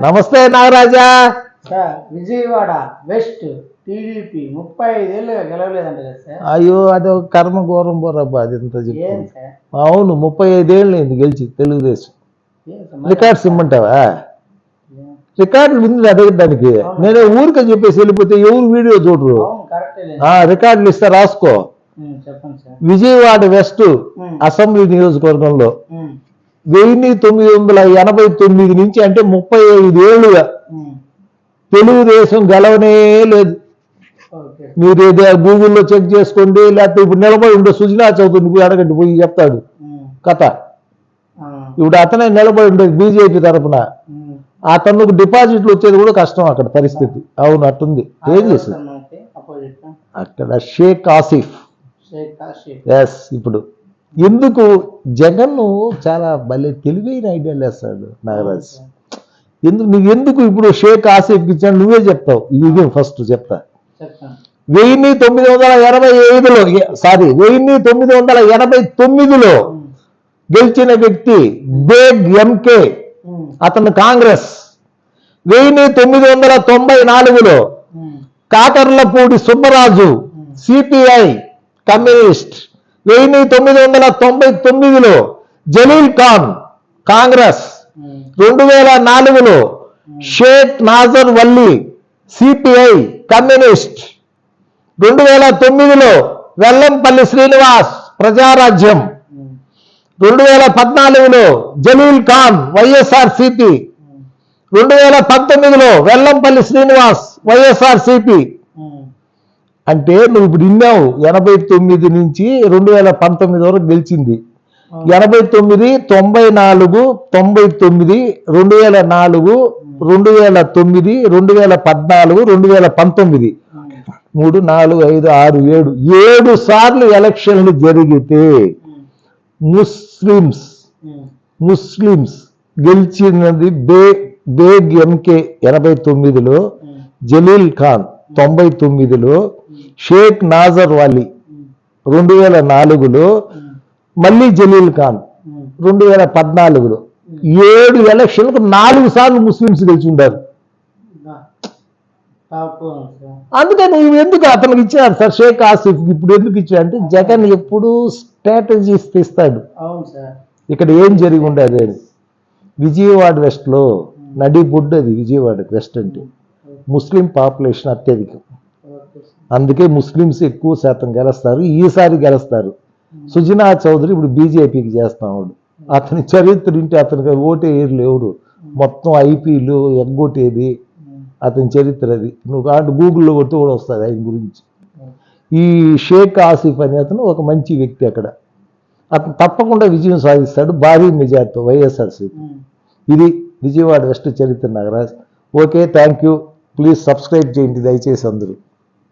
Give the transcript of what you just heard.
నమస్తే Nagaraja. Vijayawada west TDP ముప్పై ఐదేళ్ళుగా గెలవలేదంట కదా అయ్యో అదో కర్మ ఘోరం పోరబ్బా అది ఎంత చెప్పు. అవును ముప్పై ఐదేళ్ళు అయింది గెలిచి తెలుగుదేశం? రికార్డ్స్ ఇమ్మంటావా? రికార్డులు ఉంది అదే దానికి. నేను ఊరికే చెప్పేసి వెళ్ళిపోతే ఎవరు వీడియో చూడరు? రికార్డులు ఇస్తే రాసుకో. విజయవాడ వెస్ట్ అసెంబ్లీ నియోజకవర్గంలో వెయ్యి తొమ్మిది వందల ఎనభై తొమ్మిది నుంచి అంటే ముప్పై ఐదు ఏళ్ళుగా. తెలుగుదేశం గెలవనే లేదు. మీరు ఏదో గూగుల్లో చెక్ చేసుకోండి లేకపోతే ఇప్పుడు నిలబడి ఉండే సుజనా చౌదరిని పోయి అడగండి పోయి చెప్తాడు. కథ. ఇప్పుడు అతనే నిలబడి ఉండేది బీజేపీ తరఫున ఉమ్. అతనికి డిపాజిట్లు వచ్చేది కూడా కష్టం అక్కడ పరిస్థితి. అవును అట్టుంది. ఏం చేసింది అక్కడ షేక్ ఆసిఫ్. ఎస్ ఇప్పుడు. ఎందుకు? జగన్ చాలా భలే తెలివైన ఐడియాలు వేస్తాడు నాగరాజ్. ఎందుకు? నువ్వు ఎందుకు ఇప్పుడు షేక్ ఆసిఫ్ ఇచ్చాను నువ్వే చెప్తావు. ఇది ఫస్ట్ చెప్తా. చెప్తాను. వెయ్యి తొమ్మిది వందల ఎనభై ఐదులో సారీ వెయ్యి తొమ్మిది వందల ఎనభై తొమ్మిదిలో గెలిచిన వ్యక్తి బేగ్ ఎంకే అతను కాంగ్రెస్. వెయ్యి తొమ్మిది వందల తొంభై నాలుగులో కాకర్లపూడి సుబ్బరాజు సిపిఐ కమ్యూనిస్ట్. వెయ్యి తొమ్మిది వందల తొంభై తొమ్మిదిలో జలీల్ ఖాన్ కాంగ్రెస్. రెండు వేల నాలుగులో షేక్ నాజర్ వల్లి సిపిఐ కమ్యూనిస్ట్. రెండు వేల తొమ్మిదిలో వెల్లంపల్లి శ్రీనివాస్ ప్రజారాజ్యం. రెండు వేల పద్నాలుగులో జలీల్ ఖాన్ వైఎస్ఆర్ సిపి రెండు వేల పంతొమ్మిదిలో వెల్లంపల్లి శ్రీనివాస్ వైఎస్ఆర్ సిపి అంటే నువ్వు ఇప్పుడు విన్నావు. ఎనభై తొమ్మిది నుంచి రెండు వేల పంతొమ్మిది వరకు గెలిచింది. ఎనభై తొమ్మిది తొంభై నాలుగు తొంభై తొమ్మిది రెండు వేల నాలుగు రెండు వేల తొమ్మిది రెండు వేల పద్నాలుగు రెండు వేల పంతొమ్మిది. మూడు నాలుగు ఐదు ఆరు ఏడు. ఏడు సార్లు ఎలక్షన్లు జరిగితే ముస్లిమ్స్ ముస్లిమ్స్ గెలిచినది బే బేగ్ ఎంకే ఎనభై తొమ్మిదిలో జలీల్ ఖాన్. తొంభై తొమ్మిదిలో షేక్ నాజర్ వాలీ రెండు వేల నాలుగులో మళ్ళీ జలీల్ ఖాన్. రెండు వేల పద్నాలుగులో ఏడు ఎలక్షన్లకు నాలుగు సార్లు ముస్లిమ్స్ గెలిచి ఉండారు దా. టాప్ సార్ అందుకే నువ్వు ఎందుకు అతనికి ఇచ్చారు సార్ షేక్ ఆసిఫ్ ఇప్పుడు ఎందుకు ఇచ్చా అంటే జగన్ ఎప్పుడు స్ట్రాటజీస్ తీస్తాడు. ఇక్కడ ఏం జరిగి ఉండదు? విజయవాడ వెస్ట్లో నడి బొడ్డు అది విజయవాడ వెస్ట్ అంటే. ముస్లిం పాపులేషన్ అత్యధికం. అందుకే ముస్లిమ్స్ ఎక్కువ శాతం గెలుస్తారు ఈసారి గెలుస్తారు. సుజనా చౌదరి ఇప్పుడు బీజేపీకి చేస్తున్నాడు అతని చరిత్ర ఇంటి అతనికి ఓటే ఏర్లు ఎవరు మొత్తం ఐపీలు ఎగ్గొట్టేది అతని చరిత్ర అది. నువ్వు కాబట్టి గూగుల్లో కొడితే కూడా వస్తుంది ఆయన గురించి. ఈ షేక్ ఆసిఫ్ అనే అతను ఒక మంచి వ్యక్తి అక్కడ. అతను తప్పకుండా విజయం సాధిస్తాడు భారీ మెజార్టీతో వైఎస్ఆర్సీపీ. ఇది విజయవాడ వెస్ట్ చరిత్ర Nagaraj okay thank you. Please subscribe చేయండి దయచేసి అందరూ.